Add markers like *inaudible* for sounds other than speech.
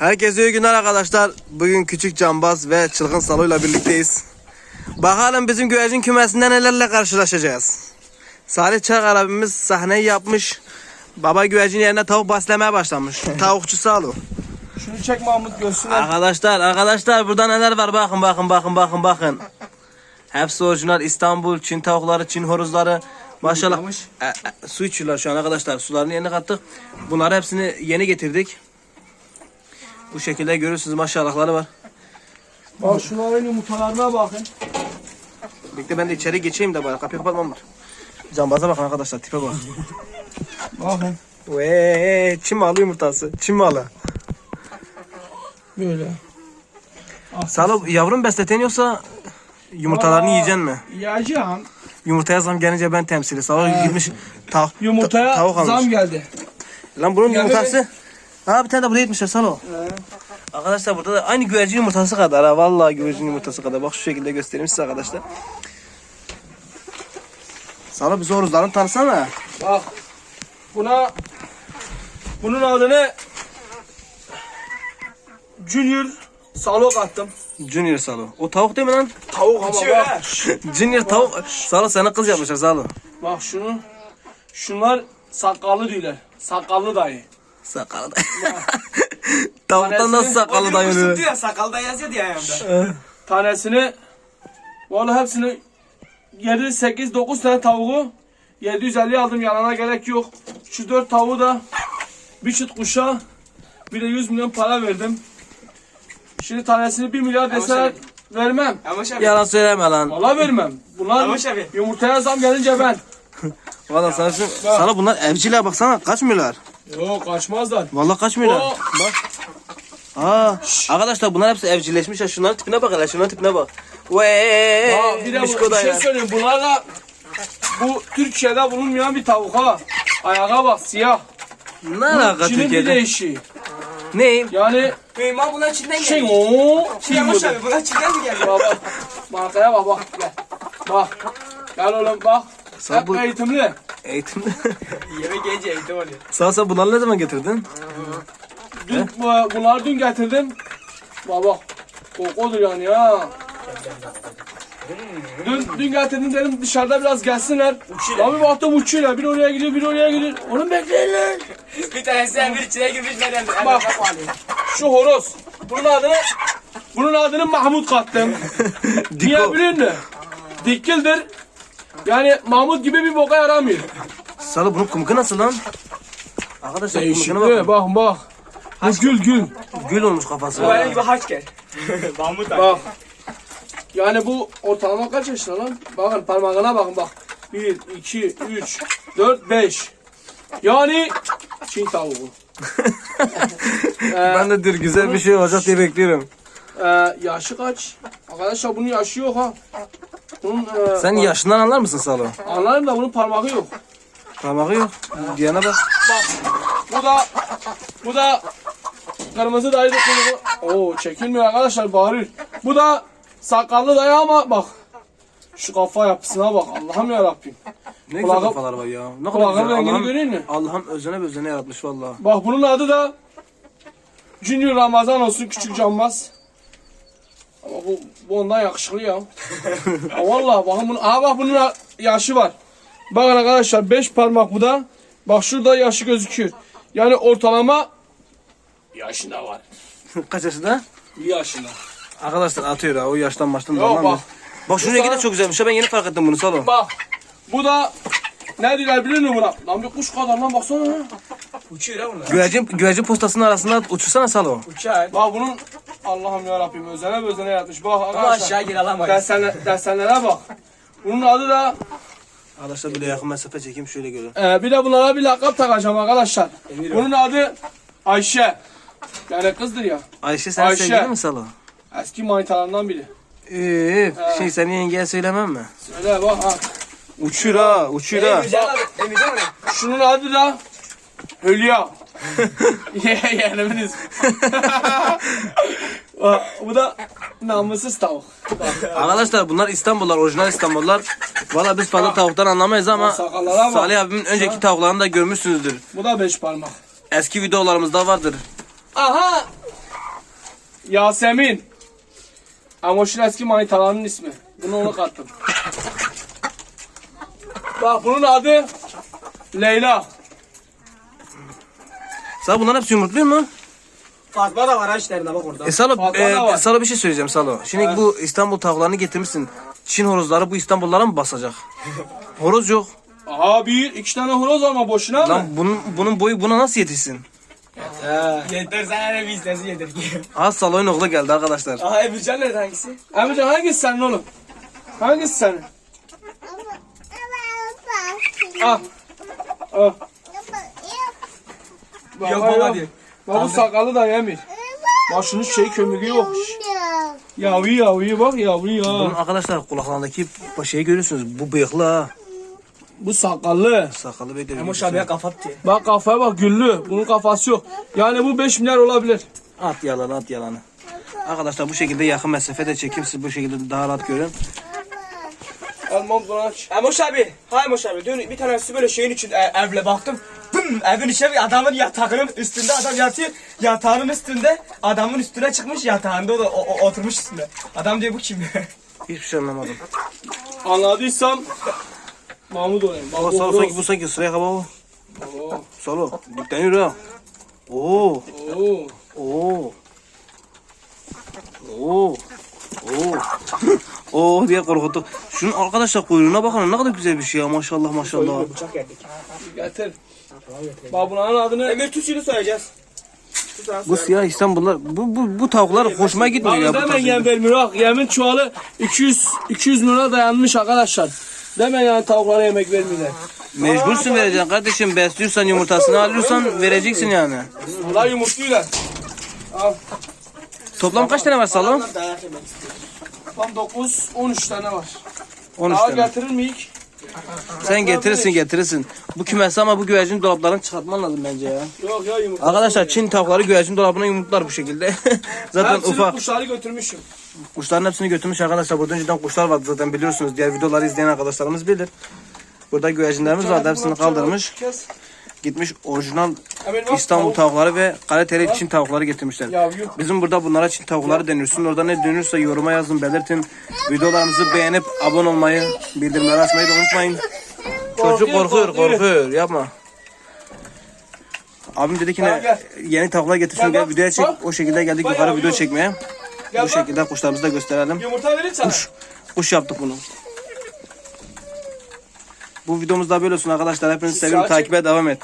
Herkese iyi günler arkadaşlar. Bugün Küçük Cambaz ve Çılgın Salo'yla birlikteyiz. Bakalım bizim güvercin kümesinde nelerle karşılaşacağız. Salih Çakar abimiz sahneyi yapmış. Baba güvercin yerine tavuk beslemeye başlamış. *laughs* Tavukçu Salo. Şunu çek Mahmut görsünler. Arkadaşlar arkadaşlar burada neler var bakın bakın bakın bakın bakın. Hepsi orijinal İstanbul, Çin tavukları, Çin horozları. Maşallah. E, e, su içiyorlar şu an arkadaşlar. Sularını yerine kattık. Bunları hepsini yeni getirdik. Bu şekilde görüyorsunuz maşallahları var. Bak şunların yumurtalarına bakın. Bekle ben de içeri geçeyim de bari kapıyı kapatmam var. Cambaza bakın arkadaşlar tipe bak. Bakın. Vee Çin malı yumurtası. Çin malı. Böyle. Salo yavrum besleten yoksa yumurtalarını Aa. yiyeceksin mi? Yiyeceğim. Yumurtaya zam gelince ben temsili. Salo girmiş tav Yumurtaya ta- tavuk almış. zam geldi. Lan bunun Gel yumurtası. Ha bir tane de buraya etmişler Salo. Arkadaşlar burada da aynı güvercin yumurtası kadar ha. Vallahi güvercin yumurtası kadar. Bak şu şekilde göstereyim size arkadaşlar. Salo bizi horozlarını tanısana. Bak. Buna bunun adını Junior Salok attım. Junior Salo. O tavuk değil mi lan? Tavuk ama bak. *laughs* Junior tavuk. Salo sana kız yapmışlar Salo. Bak şunu. Şunlar sakallı diyorlar. Sakallı dayı. Sakalı da. *laughs* Tavuktan nasıl sakalı da yürüyor? ya sakalda yazıyor diye ayağımda. Tanesini vallahi hepsini 7 8 9 tane tavuğu 750 aldım yalana gerek yok. Şu 4 tavuğu da bir çift kuşa bir de 100 milyon para verdim. Şimdi tanesini 1 milyar deseler vermem. Yavaş abi. Yalan söyleme lan. Vallahi vermem. Bunlar Yavaş abi. yumurtaya zam gelince ben. *laughs* Valla sana, şu- sana bunlar evcile baksana kaçmıyorlar. Yok kaçmazlar. Vallahi kaçmıyorlar. O- Bak. Aa, arkadaşlar bunlar hepsi evcilleşmiş ya. Şunların tipine bak hele, şunların tipine bak. Vee, Aa, bir de bu, bir şey söyleyeyim. Bunlar da bu Türkiye'de bulunmayan bir tavuk ha. Ayağa bak siyah. Ne alaka Çin'in bir Türkiye'de? değişiği. Ne? Yani Beyma bunlar Çin'den şey geldi. ooo. Şey Yavaş bu. abi bunlar Çin'den mi geldi? Bak bak. Markaya bak bak. Gel. Bak. Gel oğlum bak. Sen Hep bu- eğitimli. Eğitimde. Yemek gelince eğitim *laughs* oluyor. Sağ sen bunları ne zaman getirdin? Dün, bu, bunları dün getirdim. Bak. Kokudur yani ya. Dün, dün getirdim dedim dışarıda biraz gelsinler. Abi baktım uçuyorlar. Bir oraya gidiyor bir oraya gidiyor. Onu bekleyin lan. *laughs* Bir tanesi bir içine girmiş de. Bak. Şu horoz. Bunun adını bunun adını Mahmut kattım. *laughs* Niye Diko. biliyor musun? Dikildir. Yani Mahmut gibi bir boka yaramıyor. Salı bunun kumku nasıl lan? Arkadaşlar Değişikli. kumkuna Bak bakın. bak. Bu gül gül. Gül olmuş kafası. Bu benim gibi haç gel. *laughs* Mahmut abi. Bak. Yani bu ortalama kaç yaşında lan? Bakın parmağına bakın bak. 1, 2, 3, 4, 5. Yani Çin tavuğu. *laughs* Ben de dur güzel bir şey olacak diye bekliyorum. Ee, yaşı kaç? Arkadaşlar bunun yaşı yok ha. Bunun, e, Sen bak- yaşından anlar mısın Salo? Anlarım da bunun parmağı yok. Parmağı yok. Diyana bak. Bu da bu da kırmızı dayı da kuyruğu. Oo çekilmiyor arkadaşlar bağırıyor. Bu da sakallı dayı ama bak. Şu kafa yapısına bak Allah'ım ya Rabbim. Ne güzel kafalar var ya. Ne kadar Kulağın güzel. rengini Allah'ım, görüyor musun? Allah'ım özene özene yaratmış vallahi. Bak bunun adı da Junior Ramazan olsun küçük cambaz. Ama bu, bu ondan yakışıklı ya. Ha, Vallahi bakın bunun, aha bak bunun yaşı var. Bakın arkadaşlar 5 parmak bu da. Bak şurada yaşı gözüküyor. Yani ortalama yaşında var. *laughs* Kaç yaşında? Bir yaşında. Arkadaşlar atıyor ha o yaştan baştan da Yok, anlamıyor. bak. Bak şunun rengi de çok güzelmiş. ha, Ben yeni fark ettim bunu Salo. Bak bu da ne diyorlar biliyor musun buna? Lan bir kuş kadar lan baksana. Uçuyor ha bunlar. Güvercin, güvercin postasının arasında uçursana Salo. Uçar. Bak bunun Allah'ım ya Rabbim özene özene yaratmış. Bak arkadaşlar. aşağı gir alamayız. Desenlere bak. Bunun adı da Arkadaşlar böyle yakın mesafe çekeyim şöyle görün. Ee, bir de bunlara bir lakap takacağım arkadaşlar. Bunun adı Ayşe. Yani kızdır ya. Ayşe sen Ayşe. sevgili mi Salo? Eski manitalarından biri. Ee, şey senin yengeye söylemem mi? Söyle bak ha. Uçur ha, uçur ha. Emircan abi. Emircan abi. Şunun adı da Hülya. Ye- Yeğenimin ismi. Bak, Bu da namussuz tavuk. Arkadaşlar bunlar İstanbullar, orijinal İstanbullar. Valla biz fazla tavuktan anlamayız ama Sakallara bak. Salih abimin önceki tavuklarını da görmüşsünüzdür. Bu da beş parmak. Eski videolarımızda vardır. Aha! Yasemin. Amoş'un eski manitalarının ismi. Bunu ona kattım. *laughs* Bak bunun adı Leyla. Salo bunların hepsi yumurtluyor mu? Fatma da var ha işlerinde bak orada. E Salo, Fatma e, var. Salo bir şey söyleyeceğim Salo. Şimdi bu İstanbul tavuklarını getirmişsin. Çin horozları bu İstanbullara mı basacak? *laughs* Horoz yok. Aha bir iki tane horoz ama boşuna mı? Lan bunun bunun boyu buna nasıl yetişsin? Yeter sen hele bir istesin yeter ki. Az Salo'nun oğlu geldi arkadaşlar. Aha Emircan nerede hangisi? Emrecan hangisi senin oğlum? Hangisi senin? Al. Al. Baba Yok baba yok. diyor. Bak bu sakalı da yemir. Bak şunun şey kömürü yok. Yavru yavru bak yavru Bunun ya. arkadaşlar kulaklarındaki şeyi görüyorsunuz. Bu bıyıklı ha. Bu sakallı. Sakalı bir de Emoş abiye kapat diye. Bak kafaya bak güllü. Bunun kafası yok. Yani bu 5 milyar olabilir. At yalanı at yalanı. Arkadaşlar bu şekilde yakın mesafede çekeyim siz bu şekilde daha rahat görün. Bunu aç. Emoş abi. Ha Emoş abi. Dün bir tanesi böyle şeyin için e, evle baktım. Bım, evin içine adamın yatağının üstünde adam yatıyor. Yatağının üstünde adamın üstüne çıkmış yatağında o da o- o- oturmuş üstünde. Adam diyor bu kim? *laughs* Hiçbir şey anlamadım. Anladıysam Mahmut olayım. Bak O bu salo horoz. sanki bu sanki sıraya kaba o. Oo, Salo. Deniyor ha. Oo. oo. Oo. Oo. Oo. Oo *laughs* diye korkuttuk. Şunun arkadaşlar kuyruğuna bakın ne kadar güzel bir şey ya maşallah maşallah. Bıçak geldik. Getir. Bak bunların adını Emir tut şunu söyleyeceğiz. Bu siyah İstanbullar bu bu bu tavuklar hoşuma gitmiyor ya demen yem vermiyor. Bak yemin çuvalı 200 200 lira dayanmış arkadaşlar. Demen yani tavuklara yemek vermiyorlar. Mecbursun vereceksin kardeşim besliyorsan yumurtasını alıyorsan vereceksin yani. Bunlar yumurtluyorlar. Al. Toplam kaç tane var Salo? Adamlar dayak yemek istiyor. Tam 9 13 tane var. 13 Daha tane. getirir miyik? Sen getirirsin getirirsin. Bu kümesi ama bu güvercin dolaplarını çıkartman lazım bence ya. Yok ya yumurta. Arkadaşlar Çin tavukları güvercin dolabına yumurtlar bu şekilde. *laughs* zaten Hepsini ufak. kuşları götürmüşüm. Kuşların hepsini götürmüş arkadaşlar. Burada önceden kuşlar vardı zaten biliyorsunuz. Diğer videoları izleyen arkadaşlarımız bilir. Burada güvercinlerimiz vardı. Hepsini kaldırmış. Kes. Gitmiş orijinal İstanbul tavuk. tavukları ve kaliteli Çin tavukları getirmişler. Bizim burada bunlara Çin tavukları deniyorsun. Orada ne dönürse yoruma yazın belirtin. Videolarımızı beğenip abone olmayı, bildirimleri açmayı da unutmayın. Çocuk Korkuyor, korkuyor. Yapma. Abim dedi ki ne yeni tavuklar getirsin Gel videoya çek. O şekilde geldik yukarı video çekmeye. Bu şekilde kuşlarımızı da gösterelim. Sana. Kuş yaptık bunu. Bu videomuz da böyle olsun arkadaşlar. Hepinizi seviyorum. Takibe devam et.